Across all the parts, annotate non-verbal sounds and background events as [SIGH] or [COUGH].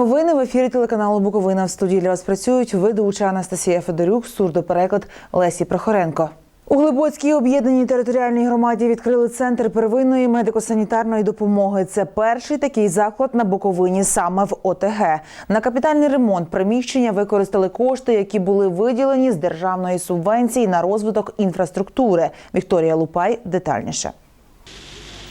Новини в ефірі телеканалу Буковина. В студії для вас працюють ведуча Анастасія Федорюк, сурдопереклад Лесі Прохоренко. У Глибоцькій об'єднаній територіальній громаді відкрили центр первинної медико-санітарної допомоги. Це перший такий заклад на Буковині саме в ОТГ. На капітальний ремонт приміщення використали кошти, які були виділені з державної субвенції на розвиток інфраструктури. Вікторія Лупай детальніше.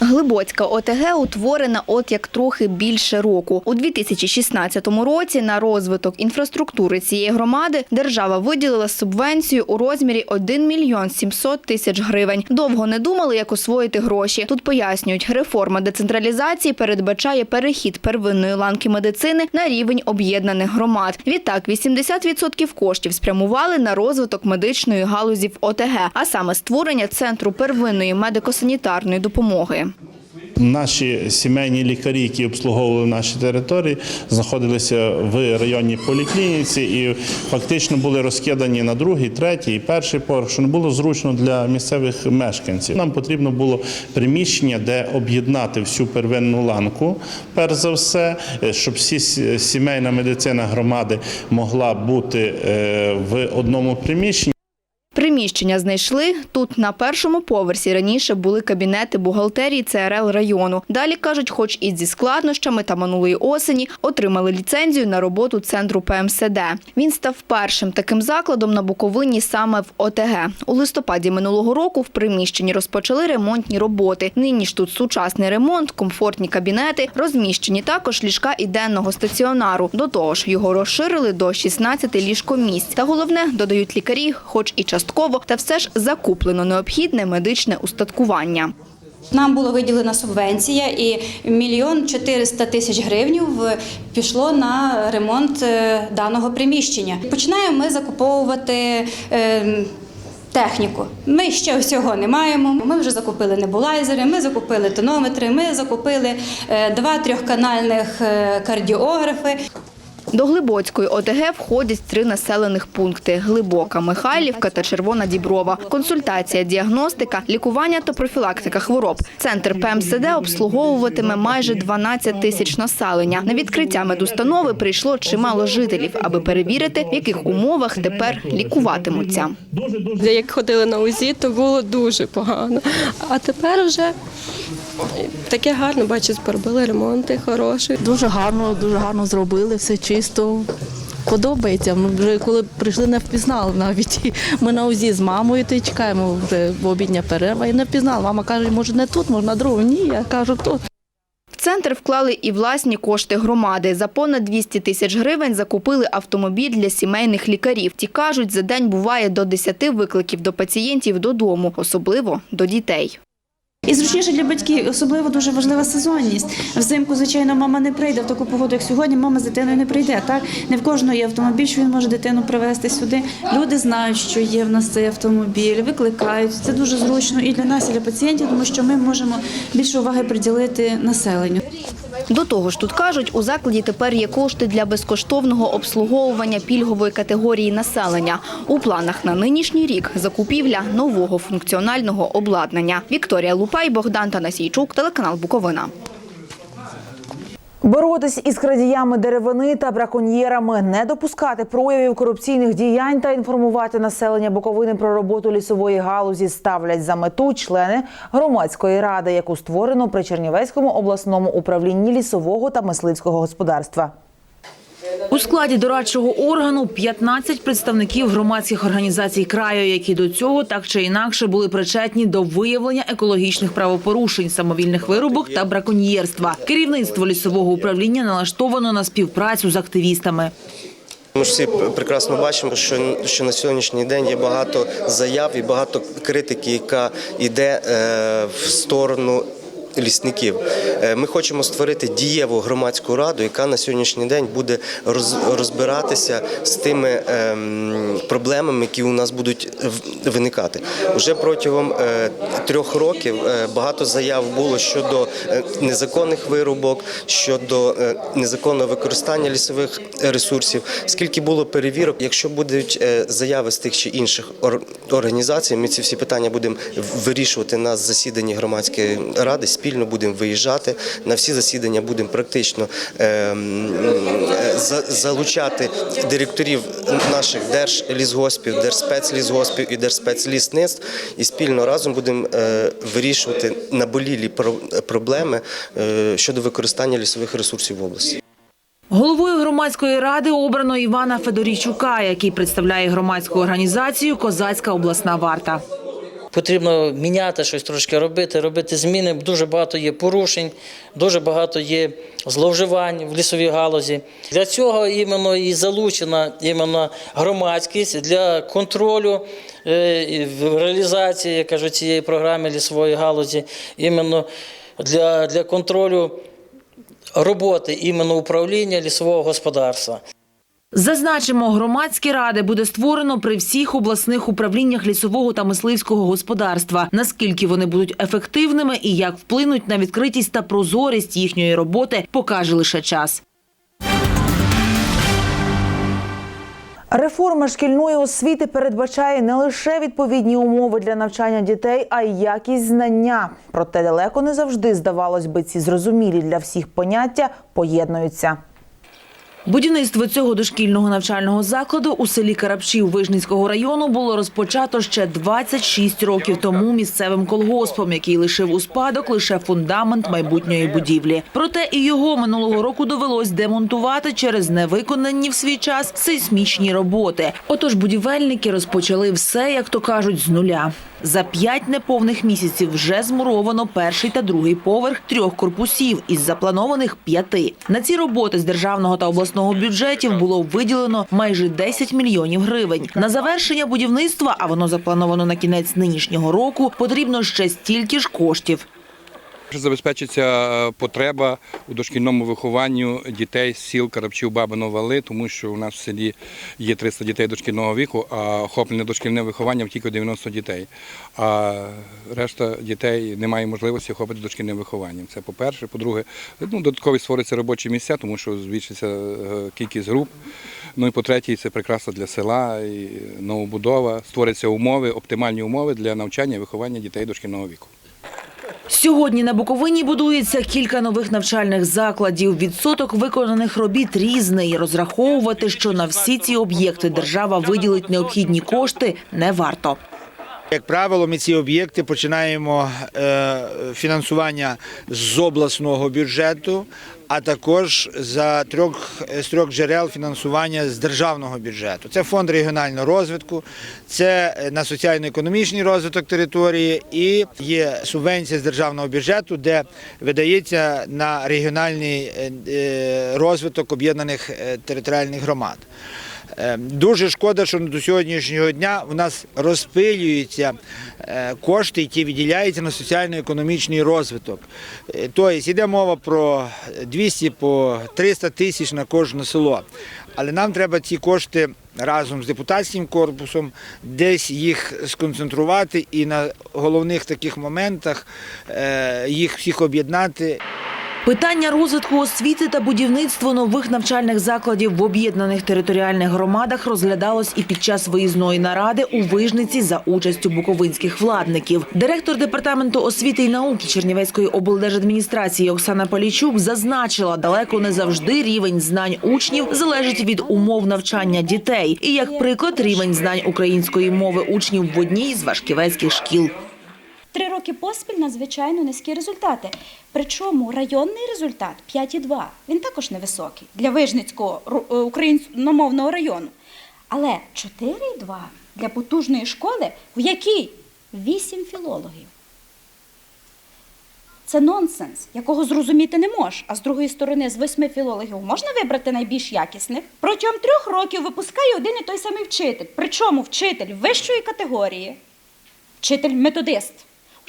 Глибоцька ОТГ утворена от як трохи більше року. У 2016 році на розвиток інфраструктури цієї громади держава виділила субвенцію у розмірі 1 мільйон 700 тисяч гривень. Довго не думали, як освоїти гроші. Тут пояснюють, реформа децентралізації передбачає перехід первинної ланки медицини на рівень об'єднаних громад. Відтак, 80% коштів спрямували на розвиток медичної галузі в ОТГ, а саме створення центру первинної медико-санітарної допомоги. Наші сімейні лікарі, які обслуговували наші території, знаходилися в районній поліклініці і фактично були розкидані на другий, третій і перший поверх, що не було зручно для місцевих мешканців. Нам потрібно було приміщення, де об'єднати всю первинну ланку, перш за все, щоб всі сімейна медицина громади могла бути е, в одному приміщенні. Приміщення знайшли. Тут на першому поверсі раніше були кабінети бухгалтерії ЦРЛ району. Далі, кажуть, хоч і зі складнощами та минулої осені, отримали ліцензію на роботу центру ПМСД. Він став першим таким закладом на Буковині саме в ОТГ. У листопаді минулого року в приміщенні розпочали ремонтні роботи. Нині ж тут сучасний ремонт, комфортні кабінети, розміщені також ліжка і денного стаціонару. До того ж, його розширили до 16 ліжкомісць. Та головне, додають лікарі, хоч і частково, та все ж закуплено необхідне медичне устаткування. Нам було виділена субвенція і мільйон 400 тисяч гривень пішло на ремонт е, даного приміщення. Починаємо ми закуповувати. е, Техніку. Ми ще всього не маємо. Ми вже закупили небулайзери, ми закупили тонометри, ми закупили е, два трьохканальних е, кардіографи. До Глибоцької ОТГ входять три населених пункти – Глибока, Михайлівка та Червона Діброва. Консультація, діагностика, лікування та профілактика хвороб. Центр ПМСД обслуговуватиме майже 12 тисяч населення. На відкриття медустанови прийшло чимало жителів, аби перевірити, в яких умовах тепер лікуватимуться. Як ходили на УЗІ, то було дуже погано. А тепер вже таке гарно, бачу, поробили ремонти хороші. Дуже гарно, дуже гарно зробили, все чисто. Подобається. Ми вже коли прийшли, не впізнали навіть. [LAUGHS] Ми на УЗІ з мамою то й чекаємо вже в обідня перерва і не впізнали. Мама каже, може не тут, може на другому. Ні, я кажу, тут. В центр вклали і власні кошти громади. За понад 200 тисяч гривень закупили автомобіль для сімейних лікарів. Ті кажуть, за день буває до 10 викликів до пацієнтів додому, особливо до дітей. І зручніше для батьків, особливо дуже важлива сезонність. Взимку, звичайно, мама не прийде в таку погоду, як сьогодні. Мама з дитиною не прийде. Так не в кожного є автомобіль, що він може дитину привезти сюди. Люди знають, що є в нас цей автомобіль, викликають. Це дуже зручно і для нас, і для пацієнтів, тому що ми можемо більше уваги приділити населенню. До того ж, тут кажуть, у закладі тепер є кошти для безкоштовного обслуговування пільгової категорії населення. У планах на нинішній рік закупівля нового функціонального обладнання. Вікторія Лупай, Богдан Танасійчук, телеканал Буковина. Боротись із крадіями деревини та браконьєрами, не допускати проявів корупційних діянь та інформувати населення Буковини про роботу лісової галузі ставлять за мету члени громадської ради, яку створено при Чернівецькому обласному управлінні лісового та мисливського господарства. У складі дорадчого органу 15 представників громадських організацій краю, які до цього так чи інакше були причетні до виявлення екологічних правопорушень, самовільних вирубок та браконьєрства. Керівництво лісового управління налаштовано на співпрацю з активістами. Ми ж всі прекрасно бачимо, що, що на сьогоднішній день є багато заяв і багато критики, яка йде е, в сторону. Лісників Е, ми хочемо створити дієву громадську раду, яка на сьогоднішній день буде роз- розбиратися з тими ем, проблемами, які у нас будуть виникати. Уже протягом е, трьох років е, багато заяв було щодо незаконних вирубок, щодо незаконного використання лісових ресурсів. Скільки було перевірок, якщо будуть заяви з тих чи інших ор- організацій, ми ці всі питання будемо вирішувати на засіданні громадської ради спільно будемо виїжджати на всі засідання, будемо практично ем, е, за- залучати директорів наших держлісгоспів, держспецлісгоспів і держспецлісництв і спільно разом будемо е, вирішувати наболілі про- проблеми е, щодо використання лісових ресурсів в області. Головою громадської ради обрано Івана Федорійчука, який представляє громадську організацію Козацька обласна варта. Потрібно міняти щось трошки робити, робити зміни. Дуже багато є порушень, дуже багато є зловживань в лісовій галузі. Для цього іменно і залучена іменно громадськість для контролю е, реалізації, я кажу, цієї програми лісової галузі, іменно для, для контролю роботи іменно управління лісового господарства. Зазначимо, громадські ради буде створено при всіх обласних управліннях лісового та мисливського господарства. Наскільки вони будуть ефективними і як вплинуть на відкритість та прозорість їхньої роботи, покаже лише час. Реформа шкільної освіти передбачає не лише відповідні умови для навчання дітей, а й якість знання. Проте далеко не завжди здавалось би, ці зрозумілі для всіх поняття поєднуються. Будівництво цього дошкільного навчального закладу у селі Карапчів Вижницького району було розпочато ще 26 років тому місцевим колгоспом, який лишив у спадок лише фундамент майбутньої будівлі. Проте і його минулого року довелось демонтувати через невиконані в свій час сейсмічні роботи. Отож будівельники розпочали все, як то кажуть, з нуля. За п'ять неповних місяців вже змуровано перший та другий поверх трьох корпусів із запланованих п'яти. На ці роботи з державного та обласного бюджетів було виділено майже 10 мільйонів гривень. На завершення будівництва, а воно заплановано на кінець нинішнього року, потрібно ще стільки ж коштів. Забезпечиться е, потреба у дошкільному вихованню дітей з сіл Карапчів, Бабино, Вали, тому що у нас в селі є 300 дітей дошкільного віку, а охоплене дошкільне виховання тільки 90 дітей. А решта дітей не має можливості охопити дошкільним вихованням. Це по-перше. По-друге, ну, додаткові створюються робочі місця, тому що збільшиться е, кількість груп. Ну і по-третє, це прекрасно для села, і новобудова, створяться умови, оптимальні умови для навчання і виховання дітей дошкільного віку. Сьогодні на Буковині будується кілька нових навчальних закладів. Відсоток виконаних робіт різний. Розраховувати, що на всі ці об'єкти держава виділить необхідні кошти, не варто. Як правило, ми ці об'єкти починаємо е, фінансування з обласного бюджету, а також за трьох з трьох джерел фінансування з державного бюджету. Це фонд регіонального розвитку, це на соціально-економічний розвиток території і є субвенція з державного бюджету, де видається на регіональний е, е, розвиток об'єднаних територіальних громад. Е, Дуже шкода, що до сьогоднішнього дня у нас розпилюються е, кошти, які виділяються на соціально-економічний розвиток. Е, Тобто йде мова про 200 по 300 тисяч на кожне село. Але нам треба ці кошти разом з депутатським корпусом десь їх сконцентрувати і на головних таких моментах їх всіх об'єднати. Питання розвитку освіти та будівництво нових навчальних закладів в об'єднаних територіальних громадах розглядалось і під час виїзної наради у Вижниці за участю буковинських владників. Директор департаменту освіти і науки Чернівецької облдержадміністрації Оксана Полічук зазначила, далеко не завжди рівень знань учнів залежить від умов навчання дітей. І як приклад, рівень знань української мови учнів в одній з важківецьких шкіл. Три роки поспіль надзвичайно низькі результати. Причому районний результат 5,2. Він також невисокий для Вижницького е, українськомовного району. Але 4,2 для потужної школи, в якій 8 філологів. Це нонсенс, якого зрозуміти не можеш. А з другої сторони, з восьми філологів можна вибрати найбільш якісних. Протягом трьох років випускає один і той самий вчитель. Причому вчитель вищої категорії, вчитель-методист.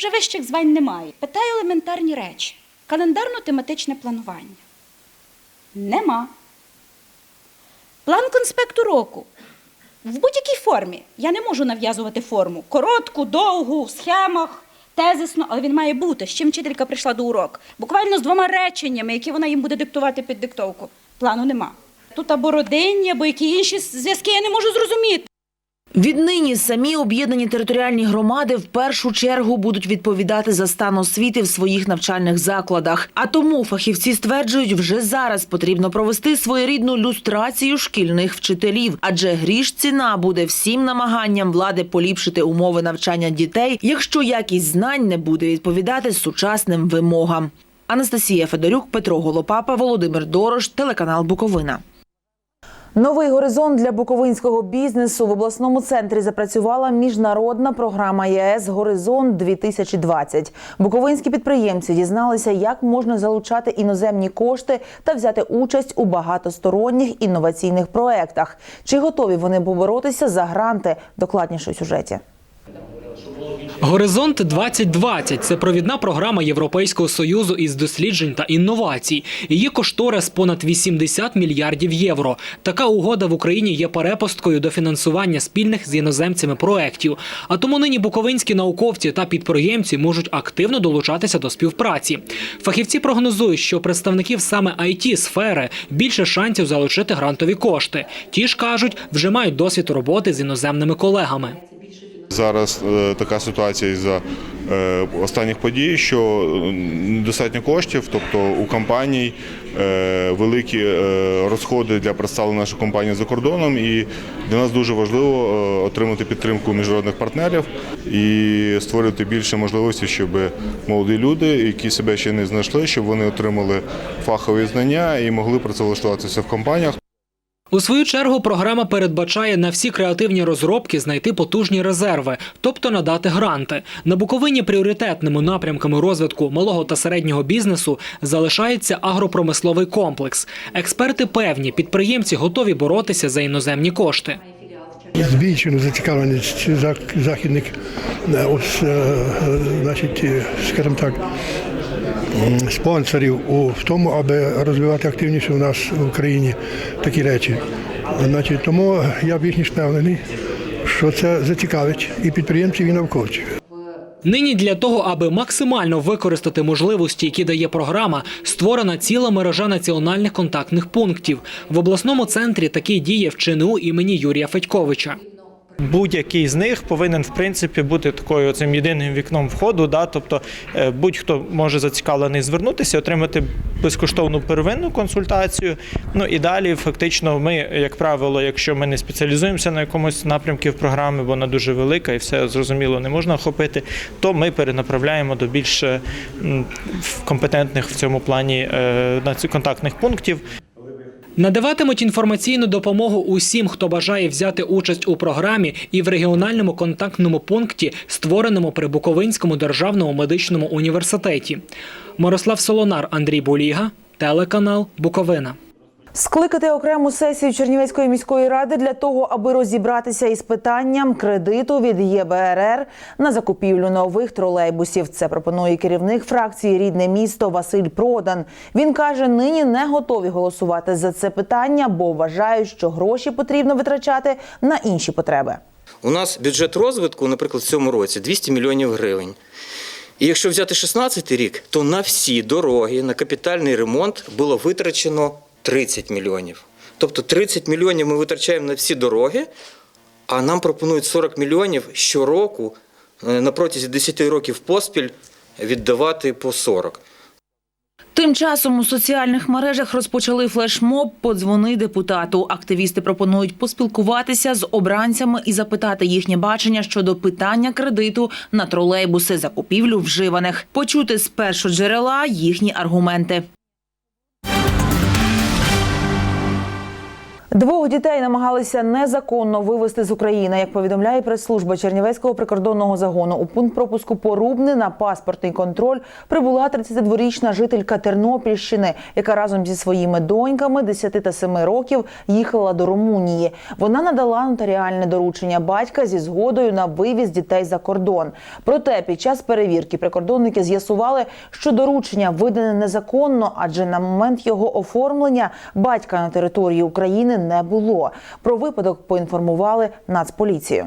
Вже вищих звань немає. Питаю елементарні речі. Календарно-тематичне планування. Нема. План конспекту року. В будь-якій формі. Я не можу нав'язувати форму. Коротку, довгу, в схемах, тезисно, але він має бути. З чим вчителька прийшла до уроку. Буквально з двома реченнями, які вона їм буде диктувати під диктовку. Плану нема. Тут або родинні, або які інші зв'язки я не можу зрозуміти. Віднині самі об'єднані територіальні громади в першу чергу будуть відповідати за стан освіти в своїх навчальних закладах. А тому фахівці стверджують, вже зараз потрібно провести своєрідну люстрацію шкільних вчителів, адже гріш ціна буде всім намаганням влади поліпшити умови навчання дітей, якщо якість знань не буде відповідати сучасним вимогам. Анастасія Федорюк, Петро Голопапа, Володимир Дорош, телеканал Буковина. Новий горизонт для буковинського бізнесу в обласному центрі запрацювала міжнародна програма ЄС Горизонт 2020 Буковинські підприємці дізналися, як можна залучати іноземні кошти та взяти участь у багатосторонніх інноваційних проектах. Чи готові вони поборотися за гранти? Докладніше у сюжеті. Горизонт 2020 – це провідна програма Європейського союзу із досліджень та інновацій. Її кошторис понад 80 мільярдів євро. Така угода в Україні є перепусткою до фінансування спільних з іноземцями проєктів. А тому нині буковинські науковці та підприємці можуть активно долучатися до співпраці. Фахівці прогнозують, що представників саме it сфери більше шансів залучити грантові кошти. Ті ж кажуть, вже мають досвід роботи з іноземними колегами. Зараз е, така ситуація із-за е, останніх подій, що недостатньо коштів, тобто у компаній е, великі розходи для представлення нашої компанії за кордоном, і для нас дуже важливо отримати підтримку міжнародних партнерів і створити більше можливостей, щоб молоді люди, які себе ще не знайшли, щоб вони отримали фахові знання і могли працевлаштуватися в компаніях. У свою чергу програма передбачає на всі креативні розробки знайти потужні резерви, тобто надати гранти. На Буковині пріоритетними напрямками розвитку малого та середнього бізнесу залишається агропромисловий комплекс. Експерти певні, підприємці готові боротися за іноземні кошти. Збільшено зацікавленість західних е, ось, е, е, значить, скажімо так, спонсорів у в тому, аби розвивати активніше у нас в Україні такі речі. Значить, тому я більш ніж впевнений, що це зацікавить і підприємців, і науковців. Нині для того, аби максимально використати можливості, які дає програма, створена ціла мережа національних контактних пунктів. В обласному центрі такий діє в ЧНУ імені Юрія Федьковича. Будь-який з них повинен в принципі бути такою цим єдиним вікном входу. Да? Тобто е, будь-хто може зацікавлений звернутися, отримати безкоштовну первинну консультацію. Ну і далі, фактично, ми, як правило, якщо ми не спеціалізуємося на якомусь напрямку в програмі, бо вона дуже велика і все зрозуміло не можна охопити, то ми перенаправляємо до більш компетентних в цьому плані е, контактних пунктів. Надаватимуть інформаційну допомогу усім, хто бажає взяти участь у програмі і в регіональному контактному пункті, створеному при Буковинському державному медичному університеті. Мирослав Солонар, Андрій Буліга, телеканал Буковина. Скликати окрему сесію Чернівецької міської ради для того, аби розібратися із питанням кредиту від ЄБРР на закупівлю нових тролейбусів. Це пропонує керівник фракції Рідне місто Василь Продан. Він каже, нині не готові голосувати за це питання, бо вважають, що гроші потрібно витрачати на інші потреби. У нас бюджет розвитку, наприклад, в цьому році 200 мільйонів гривень. І якщо взяти 16 рік, то на всі дороги, на капітальний ремонт було витрачено 30 мільйонів. Тобто 30 мільйонів ми витрачаємо на всі дороги, а нам пропонують 40 мільйонів щороку е, на протязі 10 років поспіль віддавати по 40. Тим часом у соціальних мережах розпочали флешмоб «Подзвони депутату». Активісти пропонують поспілкуватися з обранцями і запитати їхнє бачення щодо питання кредиту на тролейбуси, закупівлю вживаних, почути з першого джерела їхні аргументи. Двох дітей намагалися незаконно вивезти з України. Як повідомляє прес-служба Чернівецького прикордонного загону, у пункт пропуску Порубни на паспортний контроль прибула 32-річна жителька Тернопільщини, яка разом зі своїми доньками 10 та 7 років їхала до Румунії. Вона надала нотаріальне доручення батька зі згодою на вивіз дітей за кордон. Проте під час перевірки прикордонники з'ясували, що доручення видане незаконно, адже на момент його оформлення батька на території України не було. Про випадок поінформували Нацполіцію.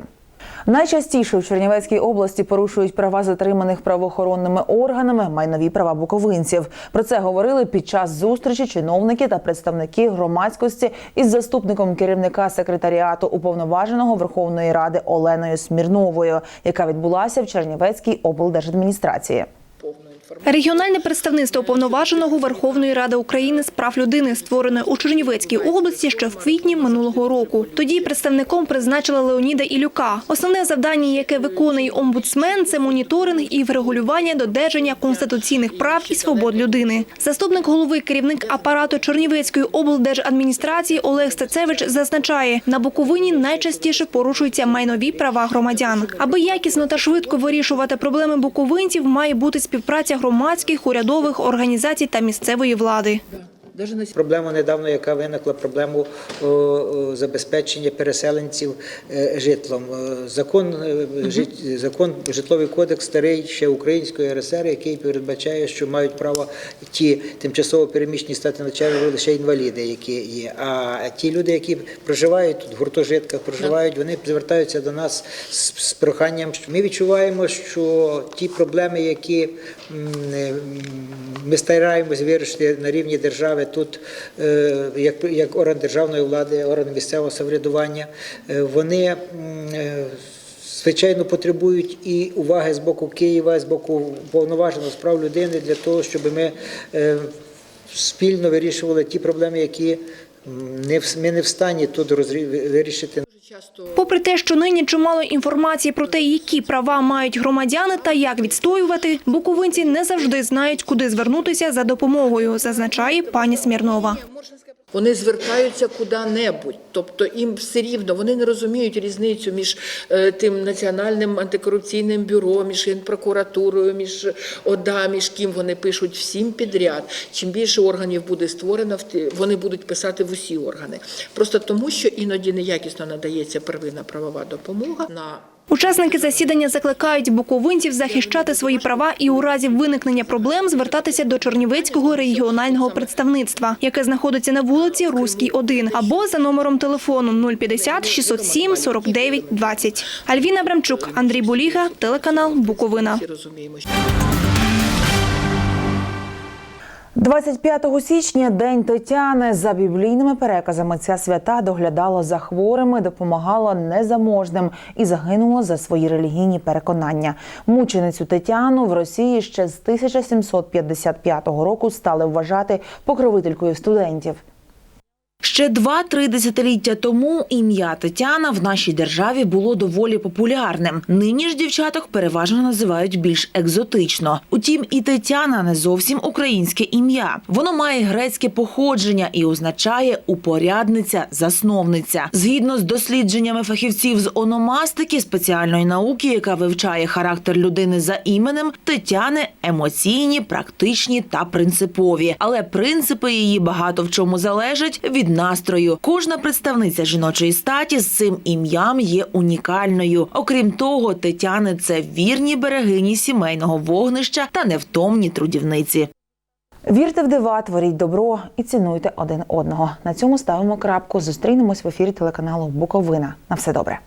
Найчастіше в Чернівецькій області порушують права затриманих правоохоронними органами майнові права буковинців. Про це говорили під час зустрічі чиновники та представники громадськості із заступником керівника секретаріату уповноваженого Верховної Ради Оленою Смірновою, яка відбулася в Чернівецькій облдержадміністрації. Регіональне представництво уповноваженого Верховної Ради України з прав людини створене у Чернівецькій області ще в квітні минулого року. Тоді представником призначили Леоніда Ілюка. Основне завдання, яке виконує омбудсмен, це моніторинг і врегулювання додержання конституційних прав і свобод людини. Заступник голови керівник апарату Чернівецької облдержадміністрації Олег Стецевич зазначає, на Буковині найчастіше порушуються майнові права громадян. Аби якісно та швидко вирішувати проблеми буковинців, має бути співпраця громадських, урядових організацій та місцевої влади. Проблему недавно, яка виникла, проблему о, о, забезпечення переселенців е, житлом. Е, Закон, е, закон, житловий кодекс старий ще української РСР, який передбачає, що мають право ті тимчасово переміщені стати на чергу лише інваліди, які є. А ті люди, які проживають тут, в гуртожитках проживають, вони звертаються до нас з, з проханням. що Ми відчуваємо, що ті проблеми, які е, ми стараємось вирішити на рівні держави тут, е, як, як орган державної влади, орган місцевого самоврядування, е, вони е, звичайно потребують і уваги з боку Києва, з боку повноваженого справ людини для того, щоб ми спільно вирішували ті проблеми, які ми не в стані тут вирішити. Попри те, що нині чимало інформації про те, які права мають громадяни та як відстоювати, буковинці не завжди знають, куди звернутися за допомогою, зазначає пані Смірнова. Вони звертаються куди-небудь, тобто їм все рівно, вони не розуміють різницю між е, тим національним антикорупційним бюро, між генпрокуратурою, між ОДА, між ким вони пишуть всім підряд. Чим більше органів буде створено, вони будуть писати в усі органи. Просто тому, що іноді неякісно надається первинна правова допомога на Учасники засідання закликають буковинців захищати свої права і у разі виникнення проблем звертатися до Чернівецького регіонального представництва, яке знаходиться на вулиці Руській 1, або за номером телефону 050 607 49 20. Альвіна Брамчук, Андрій Буліга, телеканал Буковина. Розуміємо. 25 січня День Тетяни. За біблійними переказами ця свята доглядала за хворими, допомагала незаможним і загинула за свої релігійні переконання. Мученицю Тетяну в Росії ще з 1755 року стали вважати покровителькою студентів. Ще два-три десятиліття тому ім'я Тетяна в нашій державі було доволі популярним. Нині ж дівчаток переважно називають більш екзотично. Утім, і Тетяна не зовсім українське ім'я. Воно має грецьке походження і означає упорядниця, засновниця. Згідно з дослідженнями фахівців з ономастики, спеціальної науки, яка вивчає характер людини за іменем, Тетяни емоційні, практичні та принципові. Але принципи її багато в чому залежать від настрою. Кожна представниця жіночої статі з цим ім'ям є унікальною. Окрім того, Тетяни це вірні берегині сімейного вогнища та невтомні трудівниці. Вірте в дива, творіть добро і цінуйте один одного. На цьому ставимо крапку. Зустрінемось в ефірі телеканалу Буковина. На все добре.